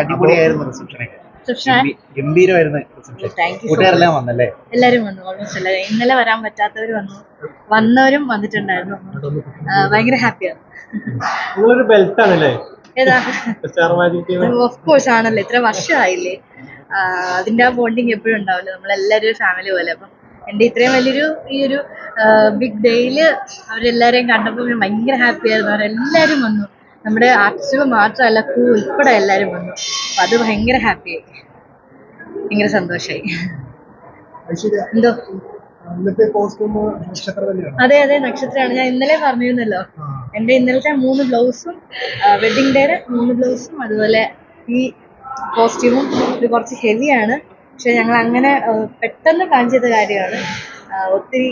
അടിപൊളിയായിരുന്നു ഗംഭീരമായിരുന്നു കൂട്ടുകാരെല്ലാം വന്നല്ലേ? എല്ലാരും വന്നു ഓൾമോസ്റ്റ് എല്ലാവരും ഇന്നലെ വരാൻ പറ്റാത്തവർ വന്നു. വന്നവരും വന്നിട്ടുണ്ടായിരുന്നു. ഭയങ്കര ഹാപ്പിയാണ്. നിങ്ങളൊരു ബെൽറ്റ് ആണല്ലേ. ഇത്ര വർഷമായില്ലേ. അതിന്റെ ആ ബോണ്ടിങ് എപ്പോഴും ഉണ്ടാവില്ല. നമ്മളെല്ലാരും ഒരു ഫാമിലി പോലെ. അപ്പം എന്റെ ഇത്രയും വലിയൊരു ഈ ഒരു ബിഗ് ഡേയിൽ അവരെല്ലാരെയും കണ്ടപ്പോൾ ഞാൻ ഭയങ്കര ഹാപ്പി ആയിരുന്നു. അവരെല്ലാരും വന്നു. നമ്മുടെ ആർട്ടിസ്റ്റുകൾ മാത്രമല്ല ക്രൂ ഉൾപ്പെടെ എല്ലാവരും വന്നു. അപ്പൊ അത് ഭയങ്കര ഹാപ്പിയായി ഭയങ്കര സന്തോഷമായി എന്തോ? അതെ അതെ നക്ഷത്രമാണ്. ഞാൻ ഇന്നലെ പറഞ്ഞിരുന്നല്ലോ. എന്റെ ഇന്നലത്തെ മൂന്ന് ബ്ലൗസും വെഡിങ് ഡേയുടെ മൂന്ന് ബ്ലൗസും അതുപോലെ ഈ കോസ്റ്റ്യൂമും ഇത് കുറച്ച് ഹെവിയാണ് പക്ഷെ ഞങ്ങൾ അങ്ങനെ പെട്ടെന്ന് പ്ലാൻ ചെയ്ത കാര്യമാണ്. ഒത്തിരി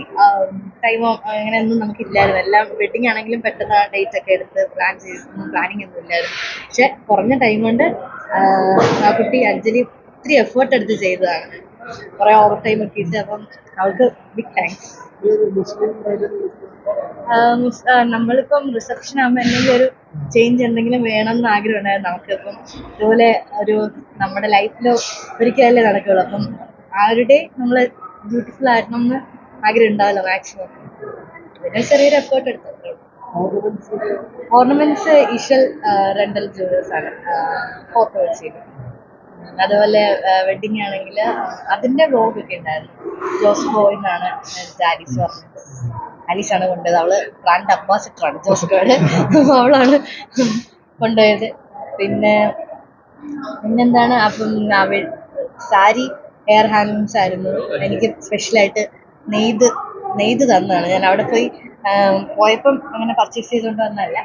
ടൈമോ അങ്ങനെയൊന്നും നമുക്കില്ലായിരുന്നു. എല്ലാം വെഡിങ് ആണെങ്കിലും പെട്ടെന്ന് ആ ഡേറ്റ് ഒക്കെ എടുത്ത് പ്ലാൻ ചെയ്തൊന്നും പ്ലാനിങ് ഒന്നും ഇല്ലായിരുന്നു. പക്ഷെ കുറഞ്ഞ ടൈം കൊണ്ട് ആ, കുട്ടി അഞ്ജലി ഒത്തിരി എഫേർട്ട് എടുത്ത് ചെയ്തതാണ്. കുറെ ഓവർ ടൈം ഒക്കെ ഇട്ട് അപ്പം അവൾക്ക് ബിഗ് താങ്ക്സ് നമ്മളിപ്പം റിസപ്ഷൻ ആകുമ്പോൾ എന്തെങ്കിലും ഒരു ചേഞ്ച് എന്തെങ്കിലും വേണം എന്ന് ആഗ്രഹം ഉണ്ടായിരുന്നു നമുക്കിപ്പം ഇതുപോലെ ഒരു നമ്മുടെ ലൈഫിൽ ഒരിക്കലല്ലേ നടക്കുള്ളൂ. അപ്പം ആരുടെ നമ്മൾ ബ്യൂട്ടിഫുൾ ആയിരുന്നു. എന്ന് ആഗ്രഹം ഉണ്ടാവില്ല മാക്സിമം പിന്നെ ചെറിയൊരു എഫേർട്ട് എടുത്തു. ഓർണമെന്റ്സ് ഇഷൽ റെന്റൽ ജ്വല്ലേഴ്സ് ആണ്. ഫോട്ടോ ചെയ്തത് അതുപോലെ വെഡിങ് ആണെങ്കിൽ അതിന്റെ വ്ലോഗ് ഒക്കെ ഉണ്ടായിരുന്നു. ജോസ് ബോയിന്നാണ് ആലീസ് പറഞ്ഞത്. ആലീസ് ആണ് കൊണ്ടുപോയത്. അവൾ ബ്രാൻഡ് അംബാസിഡർ ആണ് ജോസ് ബോയുടെ അവളാണ് കൊണ്ടുപോയത്. പിന്നെ പിന്നെന്താണ്? അപ്പം സാരി ഹെയർ ഹാൻഡ്ലൂംസ് ആയിരുന്നു എനിക്ക് സ്പെഷ്യലായിട്ട് നെയ്ത് നെയ്ത് തന്നതാണ്. ഞാൻ അവിടെ പോയി പോയപ്പം അങ്ങനെ പർച്ചേസ് ചെയ്തുകൊണ്ട് വന്നതല്ല.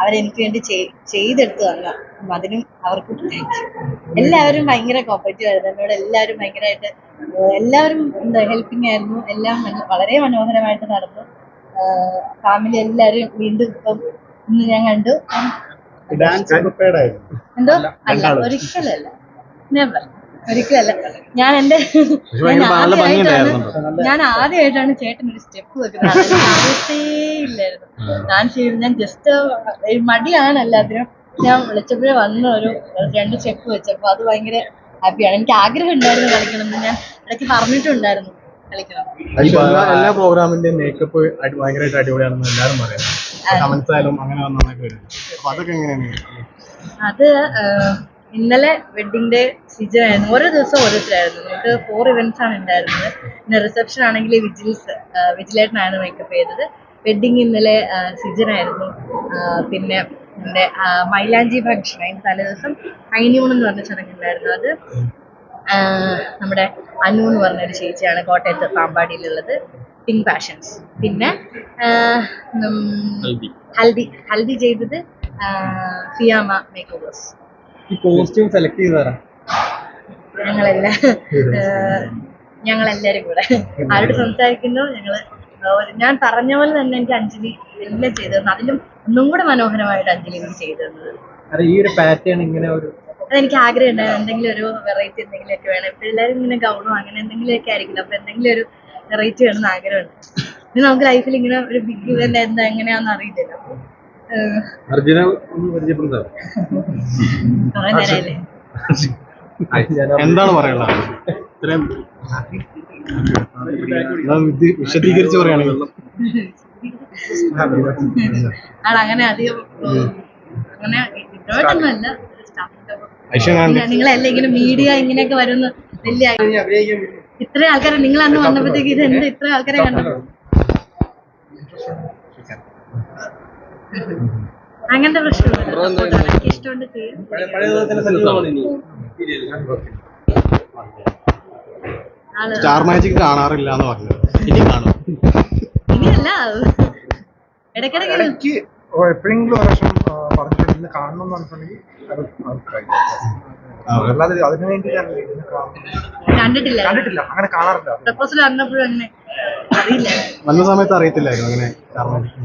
അവരെനിക്ക് വേണ്ടി ചെയ്- ചെയ്തെടുത്ത് തന്ന. അതിനും അവർക്ക് താങ്ക് യു എല്ലാവരും ഭയങ്കര കോപ്പറേറ്റീവ് ആയിരുന്നു. എന്നോട് എല്ലാവരും ഭയങ്കരമായിട്ട് എല്ലാവരും എന്താ ഹെൽപ്പിംഗ് ആയിരുന്നു. എല്ലാം വളരെ മനോഹരമായിട്ട് നടന്നു. ഫാമിലി എല്ലാവരും വീണ്ടും ഇപ്പം ഇന്ന് ഞാൻ കണ്ടു. എന്തോ? അല്ല ഒരിക്കലല്ല നെവർ ഒരിക്കലല്ല. ഞാൻ എന്റെ ഞാൻ ആദ്യമായിട്ടാണ് ഞാൻ ആദ്യമായിട്ടാണ് ചേട്ടൻ ഒരു സ്റ്റെപ്പ് വെക്കുന്നത്. അത് ഇല്ലായിരുന്നു. ഞാൻ ചെയ്തു ഞാൻ ജസ്റ്റ് മടിയാണ് എല്ലാത്തിനും. ഞാൻ വിളിച്ചപ്പോഴേ വന്ന ഒരു രണ്ട് സ്റ്റെപ്പ് വെച്ചപ്പോ അത് ഭയങ്കര ഹാപ്പിയാണ് എനിക്ക് ആഗ്രഹം ഉണ്ടായിരുന്നു കളിക്കണമെന്ന്. ഞാൻ ഇടയ്ക്ക് പറഞ്ഞിട്ടുണ്ടായിരുന്നു കളിക്കണം. എല്ലാ പ്രോഗ്രാമിന്റെയും മേക്കപ്പ് ഭയങ്കരമായിട്ട് അടിപൊളിയാണെന്ന് എല്ലാവരും പറയുന്നു കമന്റ്സ് ആയാലും അങ്ങനെ നന്നായിട്ട് വരും. അപ്പൊ അതൊക്കെ എങ്ങനെയാണ്? അത് ഇന്നലെ വെഡിങ് ഡേ സീസൺ ആയിരുന്നു ഓരോ ദിവസം ഓരോരുത്തരായിരുന്നു. നമുക്ക് ഫോർ ഇവന്റ്സ് ആണ് ഉണ്ടായിരുന്നത്. പിന്നെ റിസപ്ഷൻ ആണെങ്കിൽ വിജിൽസ് വിജിലേട്ടനാണ് മേക്കപ്പ് ചെയ്തത്. വെഡിങ് ഇന്നലെ സിജനായിരുന്നു. പിന്നെ എന്റെ മൈലാഞ്ചി ഫംഗ്ഷൻ അതിന്റെ തലേദിവസം ഹൈനിയൂൺ എന്ന് പറഞ്ഞ ചടങ്ങുണ്ടായിരുന്നു അത്. നമ്മുടെ അനു എന്ന് പറഞ്ഞ ഒരു ചേച്ചിയാണ് കോട്ടയത്ത് പാമ്പാടിയിലുള്ളത്. പിങ്ക് പാഷൻസ് പിന്നെ ഹൽദി. ഹൽദി. ചെയ്തത് ഫിയാമ മേക്ക് ഓവേഴ്സ് ഈ കോസ്റ്റ്യൂം സെലക്ട് ചെയ്തതാരാ? ഞങ്ങളെല്ലാം ഞങ്ങളെല്ലാരും കൂടെ. ആരോട് സംസാരിക്കുന്നു? ഞങ്ങൾ ഞാൻ പറഞ്ഞ പോലെ തന്നെ എനിക്ക് അഞ്ജലി എല്ലാം ചെയ്തു തന്നു. അതിലും ഒന്നും കൂടെ മനോഹരമായിട്ട് അഞ്ജലി ചെയ്തു തന്നത്. ഈ ഒരു പാറ്റേൺ ഇങ്ങനെ ഒരു അതെനിക്ക് ആഗ്രഹം ഉണ്ടായിരുന്നു എന്തെങ്കിലും ഒരു വെറൈറ്റി എന്തെങ്കിലും ഒക്കെ വേണം എല്ലാരും ഇങ്ങനെ ഗൗണോ അങ്ങനെ എന്തെങ്കിലും ഒക്കെ ആയിരിക്കില്ല അപ്പൊ എന്തെങ്കിലും ഒരു വെറൈറ്റി വേണമെന്ന് ആഗ്രഹമുണ്ട്. പിന്നെ നമുക്ക് ലൈഫിൽ ഇങ്ങനെ ഒരു ബിഗ് ഇവന്റ് എന്താ എങ്ങനെയാന്ന് അറിയില്ലല്ലോ. അർജുന ഒന്ന് പരിചയപ്പെടുത്താം എന്താണ് പറയാനുള്ളത് ഇത്രയും ഇത് വിശദീകരിച്ച് പറയുകയാണെങ്കിൽ. അധികം അങ്ങനെ നിങ്ങളെല്ലാം ഇങ്ങനെ മീഡിയ ഇങ്ങനെയൊക്കെ വരുന്ന വലിയ ഇത്ര ആൾക്കാരെ നിങ്ങൾ അന്ന് വന്നപ്പോഴത്തേക്ക് ഇത് എന്ത് ഇത്ര ആൾക്കാരെ കണ്ടു അങ്ങനത്തെ പ്രശ്നമൊന്നുമില്ല. എനിക്ക് ഇഷ്ടമുണ്ട് ചെയ്യും. ആൾ സ്റ്റാർ മാജിക് കാണാറില്ല എന്ന് പറഞ്ഞു ഇനി കാണും. ഇനിയല്ല. ഇടയ്ക്കിടയ്ക്ക് ഇടയ്ക്ക് എപ്പോഴെങ്കിലും ഒരു പ്രാവശ്യം ആ, പറഞ്ഞിട്ട് ഇന്ന് കാണണം എന്ന് പറഞ്ഞിട്ടുണ്ടെങ്കിൽ അല്ലാതെ അതിനു വേണ്ടി. കണ്ടിട്ടില്ല. കണ്ടിട്ടില്ല. അങ്ങനെ കാണാറില്ല. പ്രപ്പോസൽ അറിഞ്ഞപ്പോഴും അങ്ങനെ അറിയില്ല. വന്ന സമയത്ത് അറിയത്തില്ലായിരുന്നു അങ്ങനെ സ്റ്റാർ മാജിക്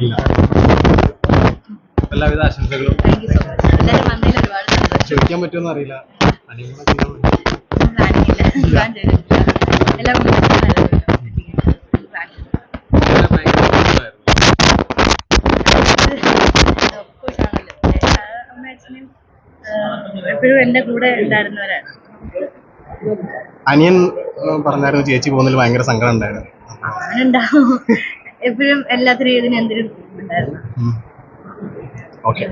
ഇല്ല. എല്ലാവിധ ആശംസകളും. ചോദിക്കാൻ അറിയില്ല. എപ്പോഴും എന്റെ കൂടെ അനിയൻ പറഞ്ഞായിരുന്നു ചേച്ചി പോകുന്നതിൽ ഭയങ്കര സങ്കടം ഉണ്ടായിരുന്നു. എപ്പോഴും എല്ലാത്തിനും ഇതിന് എന്തിനും ഉണ്ടായിരുന്നു. ഓക്കെ.